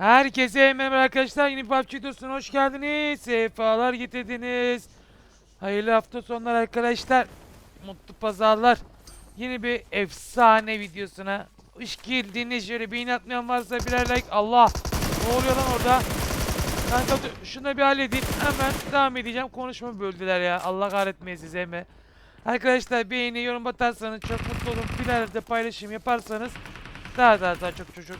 Herkese merhaba arkadaşlar. Yeni PUBG videosuna hoş geldiniz. Sefalar getirdiniz. Hayırlı hafta sonları arkadaşlar. Mutlu pazarlar. Yeni bir efsane videosuna hoş geldiniz. Şöyle beğeni atmayan varsa birer like. Allah! Ne oluyor lan orada? Kanka şunu da bir halledeyim. Hemen devam edeceğim. Konuşmamı böldüler ya. Allah kahretmeyin size? Arkadaşlar beğeni, yorum atarsanız çok mutlu olurum. Birer paylaşım yaparsanız daha daha daha çok çok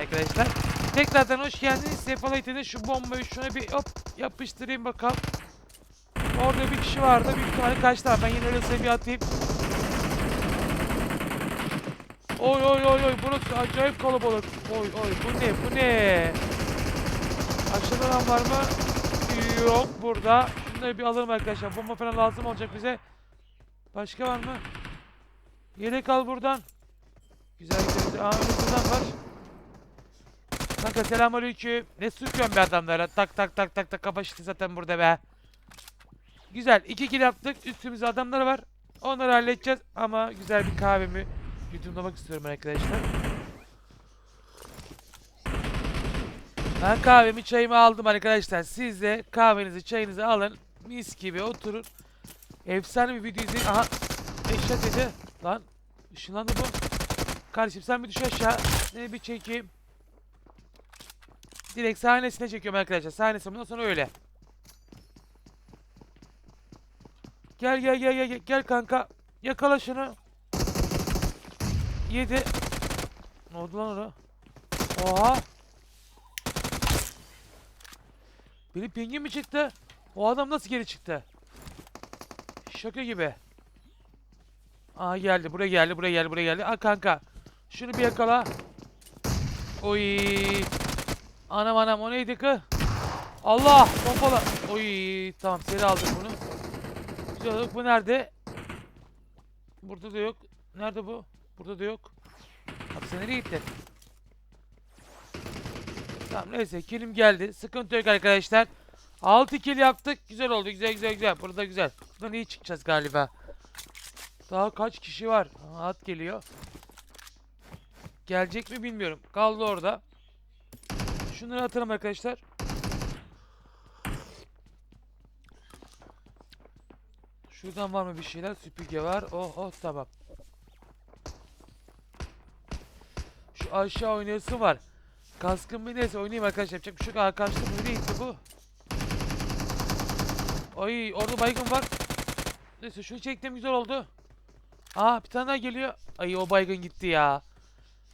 arkadaşlar. Tekrardan hoş geldiniz. Sefalı itinin şu bombayı şuna bir hop yapıştırayım bakalım. Orada bir kişi vardı. Büyük ihtimalle kaçtı. Ben yine öyle seviye atayım. Oy oy oy oy burası acayip kalabalık. Oy oy bu ne bu ne? Aşağıdan var mı? Yok burada. Şunları bir alırım arkadaşlar. Bomba falan lazım olacak bize. Başka var mı? Yedek al buradan. Güzel güzel. Aa önümüzden var. Kanka selamünaleyküm. Ne sıkıyorsun be adamlara? Tak tak tak tak tak kafa şişti zaten burada be. Güzel. iki kill yaptık. Üstümüzde adamlar var. Onları halledeceğiz ama güzel bir kahvemi yudumlamak istiyorum arkadaşlar. Ben kahvemi çayımı aldım arkadaşlar. Siz de kahvenizi çayınızı alın. Mis gibi oturun. Efsane bir video izleyin. Aha. Eşya dedi. Lan. Işınlandı bu. Kardeşim sen bir düş aşağı. Seni bir çekeyim. Direkt sahnesine çekiyorum arkadaşlar. Sahnesi bundan sonra öyle. Gel gel gel gel gel, kanka. Yakala şunu. Yedi. Ne oldu lan orada? Oha. Benim pingim mi çıktı? O adam nasıl geri çıktı? Şaka gibi. Aa geldi. Buraya geldi. Buraya geldi. Buraya geldi. Aa kanka. Şunu bir yakala. Oy. Anam anam o neydi kı? Allah pompala. Oy tamam seri aldık bunu. Güzel oldu. Bu nerede? Burada da yok. Nerede bu? Burada da yok. Abi sen nereye gittin? Tamam neyse kilim geldi. Sıkıntı yok arkadaşlar. 6 kill yaptık. Güzel oldu. Güzel güzel güzel. Burada güzel. Buradan iyi çıkacağız galiba. Daha kaç kişi var? At geliyor. Gelecek mi bilmiyorum. Kaldı orada. Şunları atalım arkadaşlar. Şuradan var mı bir şeyler? Süpürge var. Oh oh tamam. Şu aşağı oynayası var. Kaskım bir neyse oynayayım arkadaşlar. Yapacak bir şey yok. Kaçtı bu. Gitti bu? Ay orada baygın var. Neyse şunu çektim güzel oldu. Aa bir tane daha geliyor. Ay o baygın gitti ya.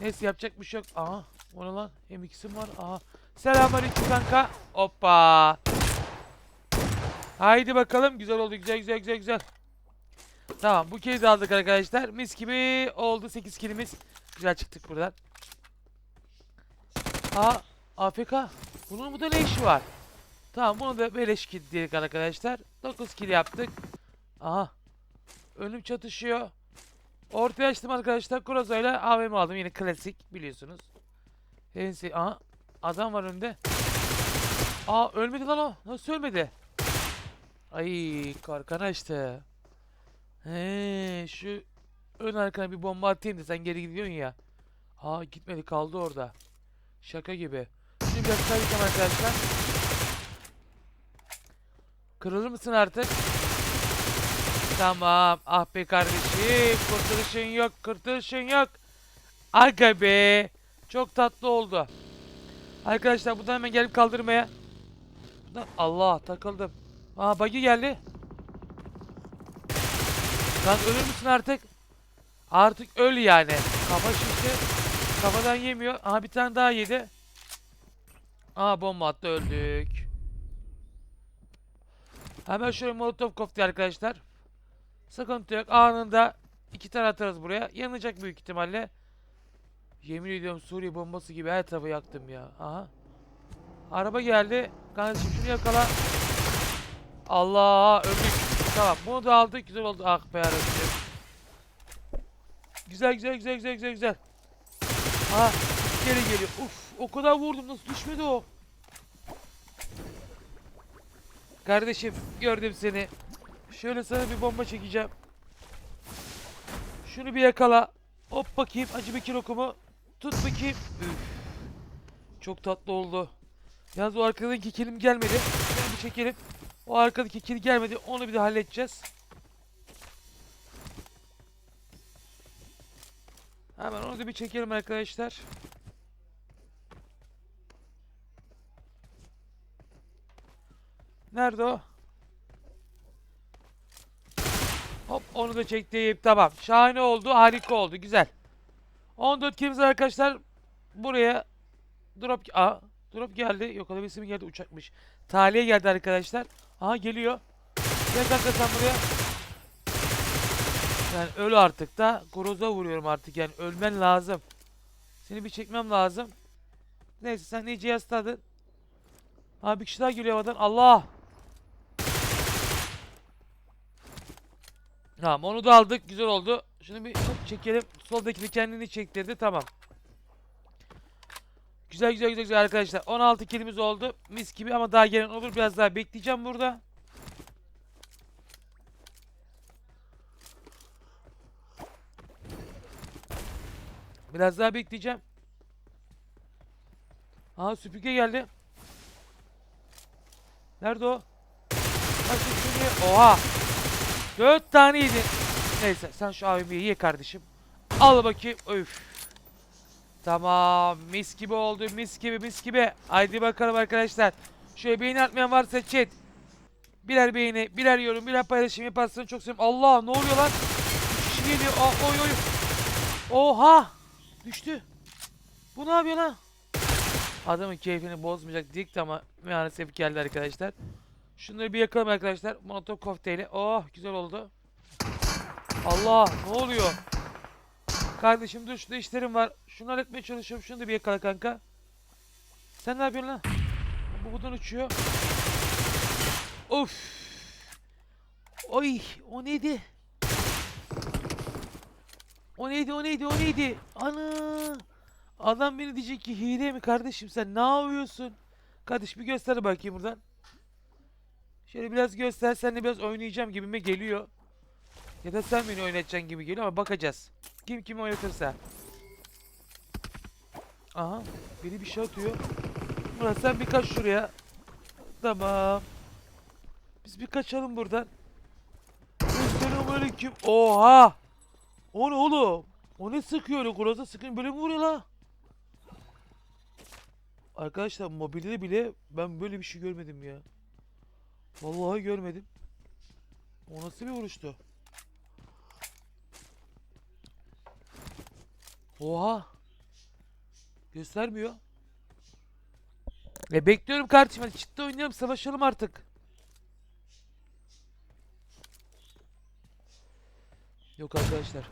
Neyse yapacak bir şey yok. Aha o ne lan? M2'sim var. Aha. Selamünaleyküm kanka. Hoppa. Haydi bakalım. Güzel oldu. Güzel güzel güzel güzel. Tamam bu kez aldık arkadaşlar. Mis gibi oldu. 8 kilimiz. Güzel çıktık buradan. Aa AFK. Bunun burada ne işi var? Tamam bunu da beleş kill dedik arkadaşlar. 9 kill yaptık. Aha. Önüm çatışıyor. Ortaya açtım arkadaşlar. İle AVM aldım. Yine klasik biliyorsunuz. Hensi. Aha. Adam var önünde. Aa ölmedi lan o. Nasıl ölmedi? Ay karkan açtı. He şu ön arkana bir bomba atayım da sen geri gidiyorsun ya. Aa gitmedi kaldı orada. Şaka gibi. Şimdi biraz kaybedeceğim arkadaşlar. Kırılır mısın artık? Tamam. Ah be kardeşim. Kurtuluşun yok. Kurtuluşun yok. Aga be. Çok tatlı oldu. Arkadaşlar buradan hemen gelip kaldırmaya. Allah takıldım. Aa buggy geldi. Lan ölür müsün artık? Artık öl yani. Kafa şişti. Kafadan yemiyor. Aha bir tane daha yedi. Aa bomba attı öldük. Hemen şöyle molotof koftayı arkadaşlar. Sıkıntı yok. Anında iki tane atarız buraya. Yanacak büyük ihtimalle. Yemin ediyorum Suriye bombası gibi her tarafı yaktım ya. Aha. Araba geldi. Kardeşim şunu yakala. Allah öldük. Tamam bunu da aldık. Güzel oldu. Ah be yarabbim. Güzel güzel güzel güzel güzel güzel. Ha geri geliyor. Uf o kadar vurdum nasıl düşmedi o. Kardeşim gördüm seni. Şöyle sana bir bomba çekeceğim. Şunu bir yakala. Hop bakayım acı bir kilokumu. Tut bakayım. Üf. çok tatlı oldu. Yalnız o arkadaki kilim gelmedi. Şunu bir çekelim. O arkadaki kill gelmedi. Onu bir de halledeceğiz. Hemen onu da bir çekelim arkadaşlar. Nerede o? Hop onu da çektim. Tamam. Şahane oldu. Harika oldu. Güzel. 14 kilimiz arkadaşlar. Buraya drop Aa, drop geldi. Yok olabilirse mi geldi uçakmış. Taliye geldi arkadaşlar. Aha geliyor. Gel kanka sen buraya. Yani öl artık da. Groza vuruyorum artık yani. Ölmen lazım. Seni bir çekmem lazım. Neyse sen iyice yasladın. Abi bir kişi daha geliyor havadan. Allah! Tamam onu da aldık. Güzel oldu. Şunu bir çekelim. Soldakini kendini çektirdi. Tamam. Güzel güzel güzel güzel arkadaşlar. 16 kilimiz oldu. Mis gibi ama daha gelen olur. Biraz daha bekleyeceğim burada. Biraz daha bekleyeceğim. Aha süpürge geldi. Nerede o? Süpürge. Oha. Dört tane yedin. Neyse sen şu AVM'yi ye kardeşim. Al bakayım. Öf. Tamam. Mis gibi oldu. Mis gibi mis gibi. Haydi bakalım arkadaşlar. Şöyle beğeni atmayan varsa chat. Birer beğeni, birer yorum, birer paylaşım yaparsanız çok sevinirim. Allah ne oluyor lan? Kişi geliyor. Aa, oy oy. Oha. Düştü. Bu ne yapıyor lan? Adamın keyfini bozmayacak dik ama maalesef geldi arkadaşlar. Şunları bir yakalım arkadaşlar. Molotov kokteyli. Oh güzel oldu. Allah ne oluyor? Kardeşim dur şurada işlerim var. Şunu halletmeye çalışıyorum. Şunu da bir yakala kanka. Sen ne yapıyorsun lan? Bu buradan uçuyor. Of. Oy o neydi? O neydi o neydi o neydi? Ana. Adam beni diyecek ki hile mi kardeşim sen ne yapıyorsun? Kardeş bir göster bakayım buradan. Şöyle biraz göster seninle biraz oynayacağım gibime geliyor. Ya da sen beni oynatacaksın gibi geliyor ama bakacağız. Kim kimi oynatırsa. Aha biri bir şey atıyor. Murat sen bir kaç şuraya. Tamam. Biz bir kaçalım buradan. Selamünaleyküm. Oha! O ne oğlum? O ne sıkıyor öyle? Groza sıkın böyle mi vuruyor la? Arkadaşlar mobilde bile ben böyle bir şey görmedim ya. Vallahi görmedim. O nasıl bir vuruştu? Oha! Göstermiyor. E bekliyorum kardeşim ciddi oynayalım savaşalım artık. Yok arkadaşlar.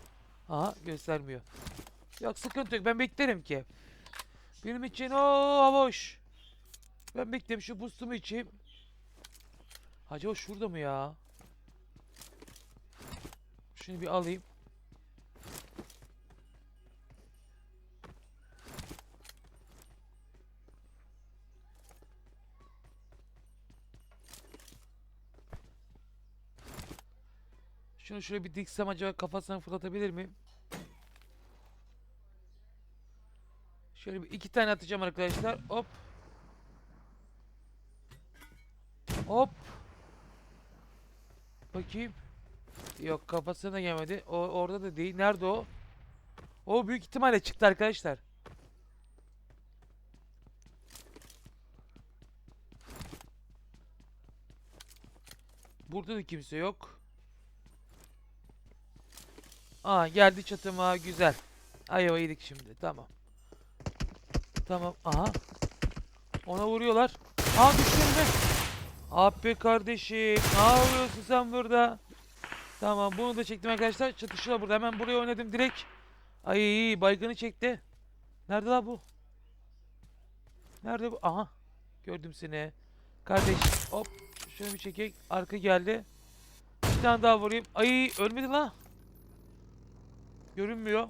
Aha göstermiyor. Yok sıkıntı yok ben beklerim ki. Benim için o boş. Ben beklerim şu boostumu içeyim. Acaba şurada mı ya? Şunu bir alayım. Şunu şöyle bir diksem acaba kafasına fırlatabilir miyim? Şöyle bir iki tane atacağım arkadaşlar. Hop. Hop. Bakayım. Yok kafasına gelmedi. O orada da değil. Nerede o? O büyük ihtimalle çıktı arkadaşlar. Burada da kimse yok. Aa geldi çatıma güzel. Ayva yedik şimdi tamam. Tamam aha. Ona vuruyorlar. Aa düştü mi? Abi kardeşim ne yapıyorsun sen burada? Tamam bunu da çektim arkadaşlar. Çatışıyor burada. Hemen buraya oynadım direkt. Ay baygını çekti. Nerede la bu? Nerede bu? Aha. Gördüm seni. Kardeş hop. Şunu bir çekeyim. Arka geldi. Bir tane daha vurayım. Ay ölmedi la. Görünmüyor.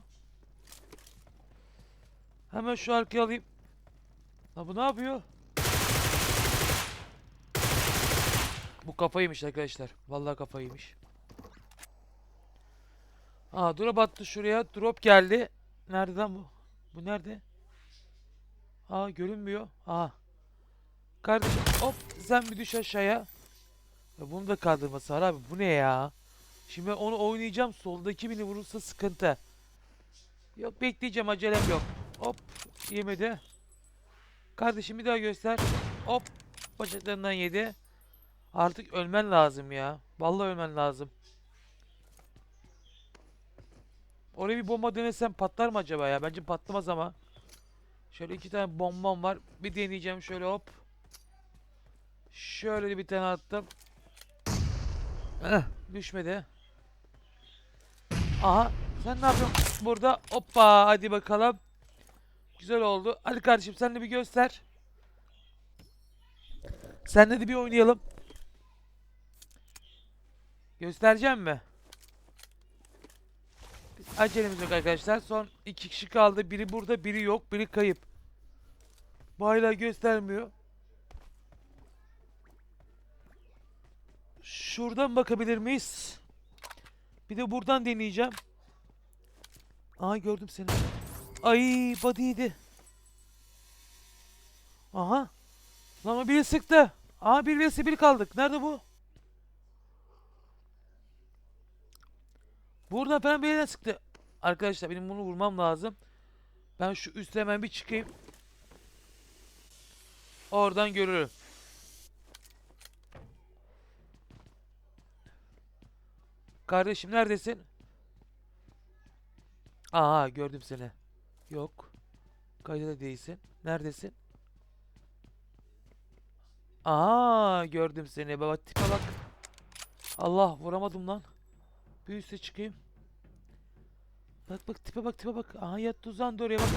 Hemen şu arkaya alayım. La bu ne yapıyor? Bu kafaymış arkadaşlar. Vallahi kafaymış. Aa drop attı şuraya. Drop geldi. Nerede lan bu? Bu nerede? Aa görünmüyor. Aa. Kardeşim hop sen bir düş aşağıya. Ya bunu da kaldırması var abi. Bu ne ya? Şimdi onu oynayacağım. Soldaki beni vurursa sıkıntı. Yok bekleyeceğim acelem yok. Hop yemedi. Kardeşim bir daha göster. Hop bacaklarından yedi. Artık ölmen lazım ya. Vallahi ölmen lazım. Oraya bir bomba denesem patlar mı acaba ya? Bence patlamaz ama. Şöyle iki tane bombam var. Bir deneyeceğim şöyle hop. Şöyle bir tane attım. Eh, düşmedi. Aha sen ne yapıyorsun burada? Hoppa hadi bakalım. Güzel oldu. Hadi kardeşim sen de bir göster. Senle de bir oynayalım. Göstereceğim mi? Biz acelemiz yok arkadaşlar. Son iki kişi kaldı. Biri burada, biri yok, biri kayıp. Bu göstermiyor. Şuradan bakabilir miyiz? Bir de buradan deneyeceğim. Aha gördüm seni. Ay body'ydi. Aha. Lan o biri sıktı. Aha bir vs bir kaldık. Nerede bu? Buradan falan bir yerden sıktı. Arkadaşlar benim bunu vurmam lazım. Ben şu üstte hemen bir çıkayım. Oradan görürüm. Kardeşim neredesin? Aha gördüm seni. Yok. Kayda da değilsin. Neredesin? Aha gördüm seni. Baba tipe bak. Allah vuramadım lan. Bir çıkayım. Bak bak tipe bak tipe bak. Aha yattı uzandı oraya bak.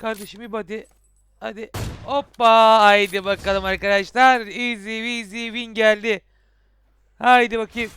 Kardeşim bir body. Hadi. Hoppa. Haydi bakalım arkadaşlar. Easy easy win geldi. Haydi bakayım.